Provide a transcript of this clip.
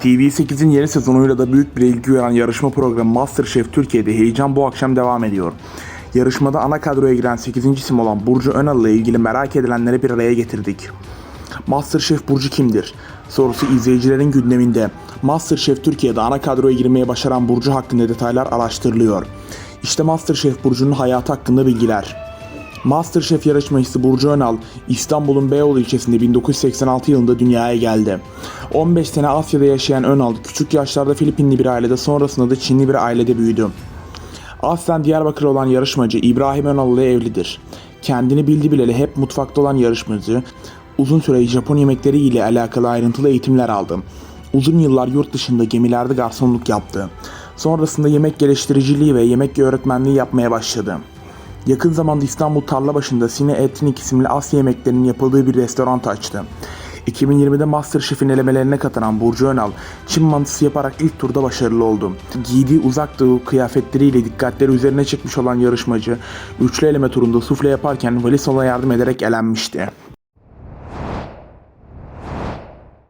TV8'in yeni sezonuyla da büyük bir ilgi uyaran yarışma programı MasterChef Türkiye'de heyecan bu akşam devam ediyor. Yarışmada ana kadroya giren 8. isim olan Burcu Önal ile ilgili merak edilenleri bir araya getirdik. MasterChef Burcu kimdir? Sorusu izleyicilerin gündeminde. MasterChef Türkiye'de ana kadroya girmeye başaran Burcu hakkında detaylar araştırılıyor. İşte MasterChef Burcu'nun hayatı hakkında bilgiler. Masterchef yarışmacısı Burcu Önal, İstanbul'un Beyoğlu ilçesinde 1986 yılında dünyaya geldi. 15 sene Asya'da yaşayan Önal, küçük yaşlarda Filipinli bir ailede sonrasında da Çinli bir ailede büyüdü. Aslen Diyarbakır olan yarışmacı İbrahim Önal ile evlidir. Kendini bildi bileli hep mutfakta olan yarışmacı, uzun süre Japon yemekleri ile alakalı ayrıntılı eğitimler aldı. Uzun yıllar yurt dışında gemilerde garsonluk yaptı. Sonrasında yemek geliştiriciliği ve yemek öğretmenliği yapmaya başladı. Yakın zamanda İstanbul Tarlabaşı'nda Sine Etnik isimli Asya yemeklerinin yapıldığı bir restoran açtı. 2020'de Masterchef'in elemelerine katılan Burcu Önal, Çin mantısı yaparak ilk turda başarılı oldu. Giydiği uzak doğu kıyafetleriyle dikkatleri üzerine çıkmış olan yarışmacı, üçlü eleme turunda sufle yaparken valiz ona yardım ederek elenmişti.